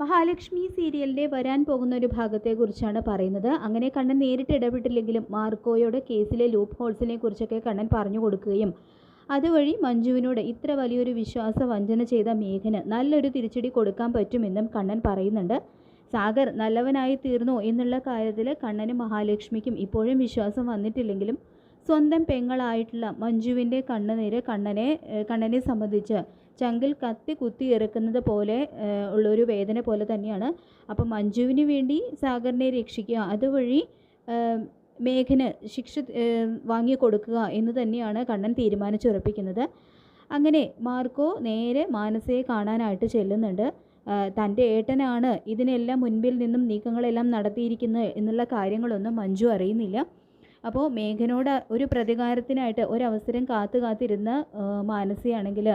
മഹാലക്ഷ്മി സീരിയലിന്റെ വരാൻ പോകുന്ന ഒരു ഭാഗത്തെക്കുറിച്ചാണ് പറയുന്നത്. അങ്ങനെ കണ്ണൻ നേരിട്ട് ഇടപെട്ടില്ലെങ്കിലും മാർക്കോയോട് കേസിലെ ലൂപ്പ് ഹോൾസിനെ കുറിച്ചൊക്കെ കണ്ണൻ പറഞ്ഞു കൊടുക്കുകയും അതുവഴി മഞ്ജുവിനോട് ഇത്ര വലിയൊരു വിശ്വാസ വഞ്ചന ചെയ്ത മേഘന് നല്ലൊരു തിരിച്ചടി കൊടുക്കാൻ പറ്റുമെന്നും കണ്ണൻ പറയുന്നുണ്ട്. സാഗർ നല്ലവനായി തീർന്നു എന്നുള്ള കാര്യത്തിൽ കണ്ണനും മഹാലക്ഷ്മിക്കും ഇപ്പോഴും വിശ്വാസം വന്നിട്ടില്ലെങ്കിലും സ്വന്തം പെങ്ങളായിട്ടുള്ള മഞ്ജുവിന്റെ കണ്ണുനീര് കണ്ണനെ കണ്ണനെ സംബന്ധിച്ച് ചങ്കിൽ കത്തി കുത്തി ഇറക്കുന്നത് പോലെ ഉള്ളൊരു വേദന പോലെ തന്നെയാണ്. അപ്പം മഞ്ജുവിന് വേണ്ടി സാഗറിനെ രക്ഷിക്കുക അതുവഴി മേഘന് ശിക്ഷ വാങ്ങി കൊടുക്കുക എന്ന് തന്നെയാണ് കണ്ണൻ തീരുമാനിച്ചുറപ്പിക്കുന്നത്. അങ്ങനെ മാർക്കോ നേരെ മാനസയെ കാണാനായിട്ട് ചെല്ലുന്നുണ്ട്. തന്റെ ഏട്ടനാണ് ഇതിനെല്ലാം മുൻപിൽ നിന്നും നീക്കങ്ങളെല്ലാം നടത്തിയിരിക്കുന്നത് എന്നുള്ള കാര്യങ്ങളൊന്നും മഞ്ജു അറിയുന്നില്ല. അപ്പോൾ മേഘനോട് ഒരു പ്രതികാരത്തിനായിട്ട് ഒരവസരം കാത്തു കാത്തിരുന്ന മാനസയാണെങ്കിൽ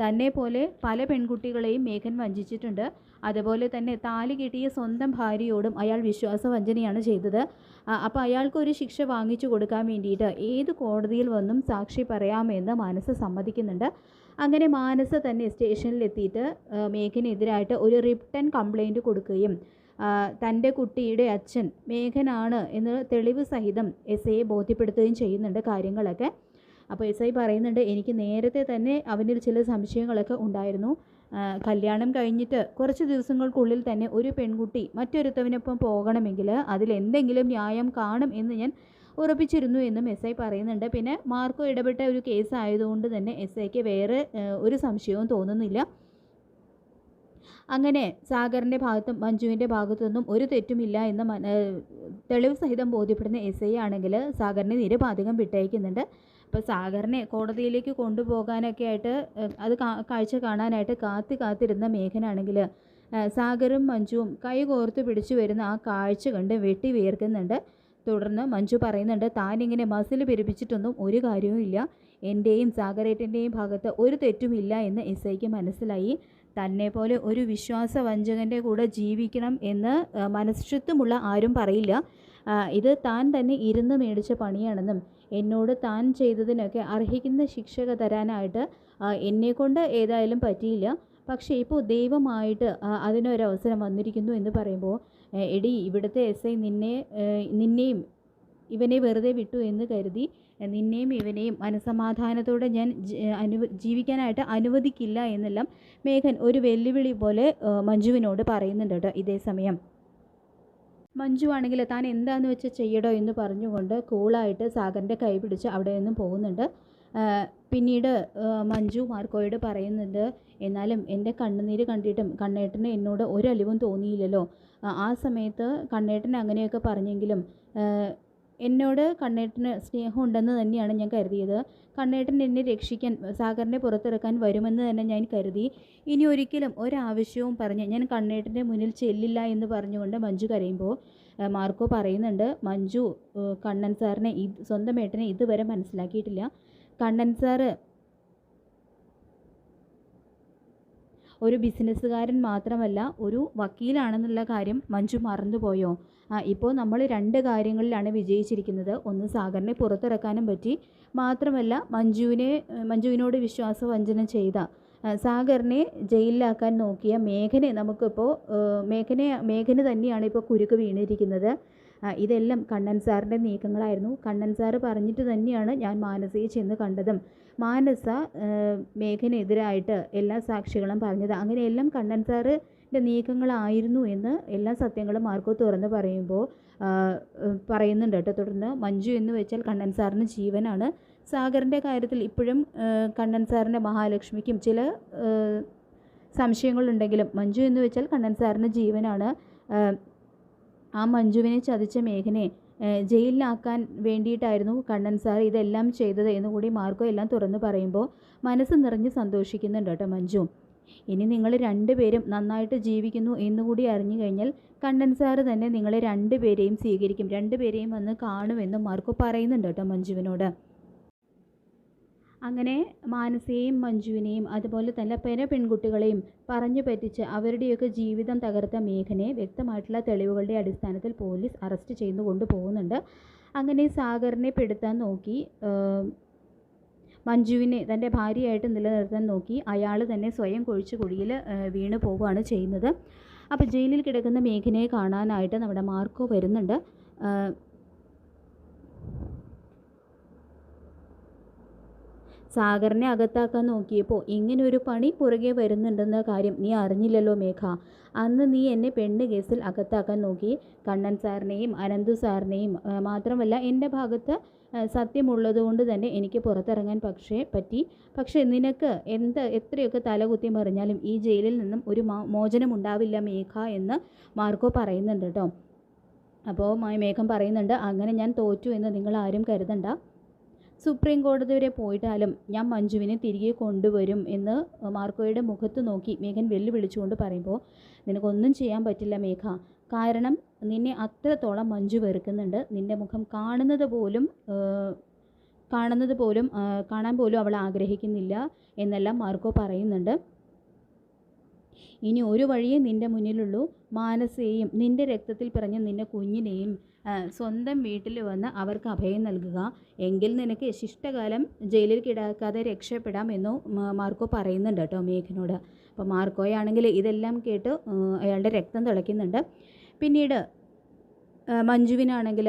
തന്നെ പോലെ പല പെൺകുട്ടികളെയും മേഘൻ വഞ്ചിച്ചിട്ടുണ്ട്. അതുപോലെ തന്നെ താലി കിട്ടിയ സ്വന്തം ഭാര്യയോടും അയാൾ വിശ്വാസവഞ്ചനയാണ് ചെയ്തത്. അപ്പോൾ അയാൾക്ക് ഒരു ശിക്ഷ വാങ്ങിച്ചു കൊടുക്കാൻ വേണ്ടിയിട്ട് ഏത് കോടതിയിൽ വന്നും സാക്ഷി പറയാമെന്ന് മനസ്സ് സമ്മതിക്കുന്നുണ്ട്. അങ്ങനെ മാനസ തന്നെ സ്റ്റേഷനിലെത്തിയിട്ട് മേഘനെതിരായിട്ട് ഒരു റിട്ടേൺ കംപ്ലൈന്റ് കൊടുക്കുകയും തന്റെ കുട്ടിയുടെ അച്ഛൻ മേഘനാണ് എന്ന് തെളിവ് സഹിതം എസ് ഐയെ ബോധ്യപ്പെടുത്തുകയും ചെയ്യുന്നുണ്ട് കാര്യങ്ങളൊക്കെ. അപ്പോൾ എസ് ഐ പറയുന്നുണ്ട് എനിക്ക് നേരത്തെ തന്നെ അവനിൽ ചില സംശയങ്ങളൊക്കെ ഉണ്ടായിരുന്നു. കല്യാണം കഴിഞ്ഞിട്ട് കുറച്ച് ദിവസങ്ങൾക്കുള്ളിൽ തന്നെ ഒരു പെൺകുട്ടി മറ്റൊരുത്തവനൊപ്പം പോകണമെങ്കിൽ അതിലെന്തെങ്കിലും ന്യായം കാണും എന്ന് ഞാൻ ഉറപ്പിച്ചിരുന്നു എന്നും എസ് ഐ പറയുന്നുണ്ട്. പിന്നെ മാർക്കോ ഇടപെട്ട ഒരു കേസ് ആയതുകൊണ്ട് തന്നെ എസ് ഐക്ക് വേറെ ഒരു സംശയവും തോന്നുന്നില്ല. അങ്ങനെ സാഗറിന്റെ ഭാഗത്തും മഞ്ജുവിന്റെ ഭാഗത്തുനിന്നും ഒരു തെറ്റുമില്ല എന്ന തെളിവ് സഹിതം ബോധ്യപ്പെടുന്ന എസ് ഐ ആണെങ്കിൽ സാഗറിനെ നിരപാധികം വിട്ടയക്കുന്നുണ്ട്. അപ്പോൾ സാഗറിനെ കോടതിയിലേക്ക് കൊണ്ടുപോകാനൊക്കെ ആയിട്ട് അത് കാഴ്ച കാണാനായിട്ട് കാത്തി കാത്തിരുന്ന മേഘനാണെങ്കിൽ സാഗറും മഞ്ജുവും കൈ കോർത്ത് പിടിച്ചു വരുന്ന ആ കാഴ്ച കണ്ട് വെട്ടി വീർക്കുന്നുണ്ട് തുടർന്ന് മഞ്ജു പറയുന്നുണ്ട് താനിങ്ങനെ മസിൽ പെരുപ്പിച്ചിട്ടൊന്നും ഒരു കാര്യവും ഇല്ല. എന്റെയും സാഗരേറ്റിന്റെയും ഭാഗത്ത് ഒരു തെറ്റുമില്ല എന്ന് എസ് ഐക്ക് മനസ്സിലായി. തന്നെ പോലെ ഒരു വിശ്വാസവഞ്ചകന്റെ കൂടെ ജീവിക്കണം എന്ന് ആ, ആരും പറയില്ല. ഇത് താൻ തന്നെ ഇരുന്ന് മേടിച്ച പണിയാണെന്നും എന്നോട് താൻ ചെയ്തതിനൊക്കെ അർഹിക്കുന്ന ശിക്ഷക തരാനായിട്ട് എന്നെക്കൊണ്ട് ഏതായാലും പറ്റിയില്ല. പക്ഷേ ഇപ്പോൾ ദൈവമായിട്ട് അതിനൊരവസരം വന്നിരിക്കുന്നു എന്ന് പറയുമ്പോൾ എടി ഇവിടുത്തെ എസ് ഐ നിന്നെ നിന്നെയും ഇവനെ വെറുതെ വിട്ടു എന്ന് കരുതി നിന്നെയും ഇവനെയും മനസമാധാനത്തോടെ ഞാൻ അനു ജീവിക്കാനായിട്ട് അനുവദിക്കില്ല എന്നെല്ലാം മേഘൻ ഒരു വെല്ലുവിളി പോലെ മഞ്ജുവിനോട് പറയുന്നുണ്ട് കേട്ടോ ഇതേ സമയം. മഞ്ജു ആണെങ്കിൽ താൻ എന്താണെന്ന് വെച്ചാൽ ചെയ്യടോ എന്ന് പറഞ്ഞുകൊണ്ട് കൂളായിട്ട് സാഗറിന്റെ കൈ പിടിച്ച് അവിടെ നിന്നും പോകുന്നുണ്ട്. പിന്നീട് മഞ്ജു മാർക്കോയോട് പറയുന്നുണ്ട് എന്നാലും എന്റെ കണ്ണുനീര് കണ്ടിട്ടും കണ്ണേട്ടന് എന്നോട് ഒരലിവും തോന്നിയില്ലല്ലോ. ആ, സമയത്ത് കണ്ണേട്ടൻ അങ്ങനെയൊക്കെ പറഞ്ഞെങ്കിലും എന്നോട് കണ്ണേട്ടന് സ്നേഹമുണ്ടെന്ന് തന്നെയാണ് ഞാൻ കരുതിയത്. കണ്ണേട്ടൻ എന്നെ രക്ഷിക്കാൻ സാഗറിനെ പുറത്തിറക്കാൻ വരുമെന്ന് തന്നെ ഞാൻ കരുതി. ഇനി ഒരിക്കലും ഒരാവശ്യവും പറഞ്ഞ് ഞാൻ കണ്ണേട്ടന്റെ മുന്നിൽ ചെല്ലില്ല എന്ന് പറഞ്ഞുകൊണ്ട് മഞ്ജു കരയുമ്പോൾ മാർക്കോ പറയുന്നുണ്ട് മഞ്ജു കണ്ണൻ സാറിനെ ഇത് സ്വന്തം ഏട്ടനെ ഇതുവരെ മനസ്സിലാക്കിയിട്ടില്ല. കണ്ണൻ സാറ് ഒരു ബിസിനസ്സുകാരൻ മാത്രമല്ല ഒരു വക്കീലാണെന്നുള്ള കാര്യം മഞ്ജു മറന്നുപോയോ? ഇപ്പോൾ നമ്മൾ രണ്ട് കാര്യങ്ങളിലാണ് വിജയിച്ചിരിക്കുന്നത്. ഒന്ന് സാഗറിനെ പുറത്തിറക്കാനും പറ്റി. മാത്രമല്ല മഞ്ജുവിനെ മഞ്ജുവിനോട് വിശ്വാസവഞ്ചന ചെയ്ത സാഗറിനെ ജയിലിലാക്കാൻ നോക്കിയ മേഘനെ നമുക്കിപ്പോൾ മേഘനെ മേഘന് തന്നെയാണ് ഇപ്പോൾ കുരുക്ക് വീണിരിക്കുന്നത്. ഇതെല്ലാം കണ്ണൻ സാറിന്റെ നീക്കങ്ങളായിരുന്നു. കണ്ണൻ സാറ് പറഞ്ഞിട്ട് തന്നെയാണ് ഞാൻ മാനസയെ ചെന്ന് കണ്ടതും. മാനസ മേഘനെതിരായിട്ട് എല്ലാ സാക്ഷികളും പറഞ്ഞത്. അങ്ങനെയെല്ലാം കണ്ണൻ സാറിന്റെ നീക്കങ്ങളായിരുന്നു എന്ന് എല്ലാ സത്യങ്ങളും മാർക്കോ തുറന്ന് പറയുമ്പോൾ പറയുന്നുണ്ട് കേട്ടോ. തുടർന്ന് മഞ്ജു എന്ന് വെച്ചാൽ കണ്ണൻ സാറിന് ജീവനാണ്. സാഗറിന്റെ കാര്യത്തിൽ ഇപ്പോഴും കണ്ണൻ സാറിന്റെ മഹാലക്ഷ്മിക്കും ചില സംശയങ്ങളുണ്ടെങ്കിലും മഞ്ജു എന്ന് വെച്ചാൽ കണ്ണൻ സാറിന് ജീവനാണ്. ആ മഞ്ജുവിനെ ചതിച്ച മേഘനെ ജയിലിലാക്കാൻ വേണ്ടിയിട്ടായിരുന്നു കണ്ണൻ സാർ ഇതെല്ലാം ചെയ്തത് എന്നുകൂടി മാർക്കോ എല്ലാം തുറന്നു പറയുമ്പോൾ മനസ്സ് നിറഞ്ഞ് സന്തോഷിക്കുന്നുണ്ട് കേട്ടോ മഞ്ജു. ഇനി നിങ്ങൾ രണ്ടുപേരും നന്നായിട്ട് ജീവിക്കുന്നു എന്നുകൂടി അറിഞ്ഞു കഴിഞ്ഞാൽ കണ്ണൻ തന്നെ നിങ്ങളെ രണ്ടുപേരെയും സ്വീകരിക്കും. രണ്ടുപേരെയും വന്ന് കാണുമെന്ന് മാർക്കോ പറയുന്നുണ്ട് കേട്ടോ മഞ്ജുവിനോട്. അങ്ങനെ മാനസയെയും മഞ്ജുവിനെയും അതുപോലെ തന്നെ പെന പെൺകുട്ടികളെയും പറഞ്ഞു പറ്റിച്ച് അവരുടെയൊക്കെ ജീവിതം തകർത്ത മേഘനെ വ്യക്തമായിട്ടുള്ള തെളിവുകളുടെ അടിസ്ഥാനത്തിൽ പോലീസ് അറസ്റ്റ് ചെയ്തു കൊണ്ടുപോകുന്നുണ്ട് അങ്ങനെ സാഗറിനെ പെടുത്താൻ നോക്കി മഞ്ജുവിനെ തന്റെ ഭാര്യയായിട്ട് നിലനിർത്താൻ നോക്കി അയാൾ തന്നെ സ്വയം കുഴിച്ച് കുഴിയിൽ വീണ് പോവുകയാണ് ചെയ്യുന്നത്. അപ്പോൾ ജയിലിൽ കിടക്കുന്ന മേഘനയെ കാണാനായിട്ട് നമ്മുടെ മാർക്കോ വരുന്നുണ്ട് ആ, സാഗറിനെ അകത്താക്കാൻ നോക്കിയപ്പോൾ ഇങ്ങനെ ഒരു പണി പുറകെ വരുന്നുണ്ടെന്ന കാര്യം നീ അറിഞ്ഞില്ലല്ലോ മേഘ. അന്ന് നീ എന്നെ പെണ്ണ് കേസിൽ അകത്താക്കാൻ നോക്കി. കണ്ണൻ സാറിനെയും അനന്തു സാറിനെയും മാത്രമല്ല എന്റെ ഭാഗത്ത് സത്യമുള്ളതുകൊണ്ട് തന്നെ എനിക്ക് പുറത്തിറങ്ങാൻ പക്ഷേ പറ്റി. പക്ഷേ നിനക്ക് എന്ത് എത്രയൊക്കെ തലകുത്തി മറിഞ്ഞാലും ഈ ജയിലിൽ നിന്നും ഒരു മോചനം ഉണ്ടാവില്ല മേഘ എന്ന് മാർക്കോ പറയുന്നുണ്ട് കേട്ടോ. അപ്പോൾ മേഘം പറയുന്നുണ്ട് അങ്ങനെ ഞാൻ തോറ്റു എന്ന് നിങ്ങൾ ആരും കരുതണ്ട. സുപ്രീം കോടതി വരെ പോയിട്ടാലും ഞാൻ മഞ്ജുവിനെ തിരികെ കൊണ്ടുവരും എന്ന് മാർക്കോയുടെ മുഖത്ത് നോക്കി മേഘൻ വെല്ലുവിളിച്ചുകൊണ്ട് പറയുമ്പോൾ നിനക്കൊന്നും ചെയ്യാൻ പറ്റില്ല മേഘ. കാരണം നിന്നെ അത്രത്തോളം മഞ്ജു വെറുക്കുന്നുണ്ട്. നിന്റെ മുഖം കാണുന്നത് പോലും കാണുന്നത് പോലും കാണാൻ പോലും അവൾ ആഗ്രഹിക്കുന്നില്ല എന്നെല്ലാം മാർക്കോ പറയുന്നുണ്ട്. ഇനി ഒരു വഴിയേ നിന്റെ മുന്നിലുള്ളൂ. മാനസയെയും നിന്റെ രക്തത്തിൽ പിറഞ്ഞ നിന്റെ കുഞ്ഞിനെയും സ്വന്തം വീട്ടിൽ വന്ന് അവർക്ക് അഭയം നൽകുക. എങ്കിൽ നിനക്ക് ശിഷ്ടകാലം ജയിലിൽ കിടക്കാതെ രക്ഷപ്പെടാം എന്നു മാർക്കോ പറയുന്നുണ്ട് കേട്ടോ മേഘനോട്. അപ്പോൾ മാർക്കോയാണെങ്കിൽ ഇതെല്ലാം കേട്ട് അയാളുടെ രക്തം തിളയ്ക്കുന്നുണ്ട്. പിന്നീട് മഞ്ജുവിനാണെങ്കിൽ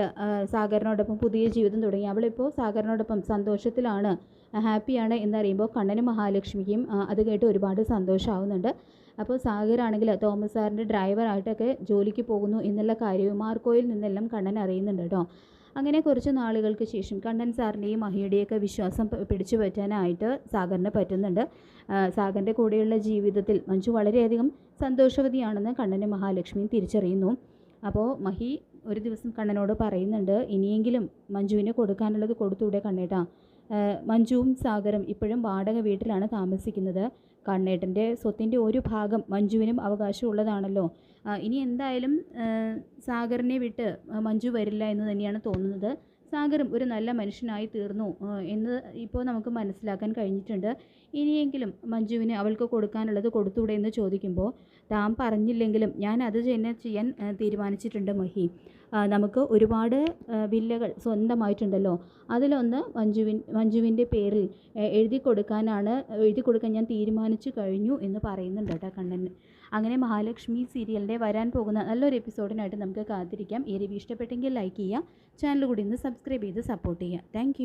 സാഗറിനോടൊപ്പം പുതിയ ജീവിതം തുടങ്ങി. അവളിപ്പോൾ സാഗറിനോടൊപ്പം സന്തോഷത്തിലാണ്. ഹാപ്പിയാണ് എന്നറിയുമ്പോൾ കണ്ണനും മഹാലക്ഷ്മിക്കും അത് കേട്ട് ഒരുപാട് സന്തോഷമാവുന്നുണ്ട് അപ്പോൾ സാഗറാണെങ്കിൽ തോമസ് സാറിന്റെ ഡ്രൈവറായിട്ടൊക്കെ ജോലിക്ക് പോകുന്നു എന്നുള്ള കാര്യവും മാർക്കോയിൽ നിന്നെല്ലാം കണ്ണൻ അറിയുന്നുണ്ട് കേട്ടോ. അങ്ങനെ കുറച്ച് നാളുകൾക്ക് ശേഷം കണ്ണൻ സാറിന്റെയും മഹിയുടെയൊക്കെ വിശ്വാസം പിടിച്ചു പറ്റാനായിട്ട് സാഗറിന് പറ്റുന്നുണ്ട്. സാഗറിന്റെ കൂടെയുള്ള ജീവിതത്തിൽ മഞ്ജു വളരെയധികം സന്തോഷവതിയാണെന്ന് കണ്ണനും മഹാലക്ഷ്മിയും തിരിച്ചറിയുന്നു. അപ്പോൾ മഹി ഒരു ദിവസം കണ്ണനോട് പറയുന്നുണ്ട് ഇനിയെങ്കിലും മഞ്ജുവിന് കൊടുക്കാനുള്ളത് കൊടുത്തൂടെ കണ്ണേട്ടാ. മഞ്ജുവും സാഗറും ഇപ്പോഴും വാടക വീട്ടിലാണ് താമസിക്കുന്നത്. കണ്ണേട്ടന്റെ സ്വത്തിന്റെ ഒരു ഭാഗം മഞ്ജുവിനും അവകാശമുള്ളതാണല്ലോ ഇനി എന്തായാലും സാഗറിനെ വിട്ട് മഞ്ജു വരില്ല എന്ന് തന്നെയാണ് തോന്നുന്നത്. സാഗറും ഒരു നല്ല മനുഷ്യനായി തീർന്നു എന്ന് ഇപ്പോൾ നമുക്ക് മനസ്സിലാക്കാൻ കഴിഞ്ഞിട്ടുണ്ട്. ഇനിയെങ്കിലും മഞ്ജുവിന് അവൾക്ക് കൊടുക്കാനുള്ളത് കൊടുത്തൂടെ എന്ന് ചോദിക്കുമ്പോൾ താൻ പറഞ്ഞില്ലെങ്കിലും ഞാൻ അത് തന്നെ ചെയ്യാൻ തീരുമാനിച്ചിട്ടുണ്ട് മഹി. നമുക്ക് ഒരുപാട് വില്ലകൾ സ്വന്തമായിട്ടുണ്ടല്ലോ. അതിലൊന്ന് മഞ്ജുവിൻ മഞ്ജുവിന്റെ പേരിൽ എഴുതി കൊടുക്കാനാണ് എഴുതി കൊടുക്കാൻ ഞാൻ തീരുമാനിച്ചു കഴിഞ്ഞു എന്ന് പറയുന്നുണ്ട് കേട്ടോ കണ്ണൻ. അങ്ങനെ മഹാലക്ഷ്മി സീരിയലിന്റെ വരാൻ പോകുന്ന നല്ലൊരു എപ്പിസോഡിനായിട്ട് നമുക്ക് കാത്തിരിക്കാം. ഈ റിവ്യൂ ഇഷ്ടപ്പെട്ടെങ്കിൽ ലൈക്ക് ചെയ്യുക ചാനൽ കൂടി ഒന്ന് സബ്സ്ക്രൈബ് ചെയ്ത് സപ്പോർട്ട് ചെയ്യുക. താങ്ക്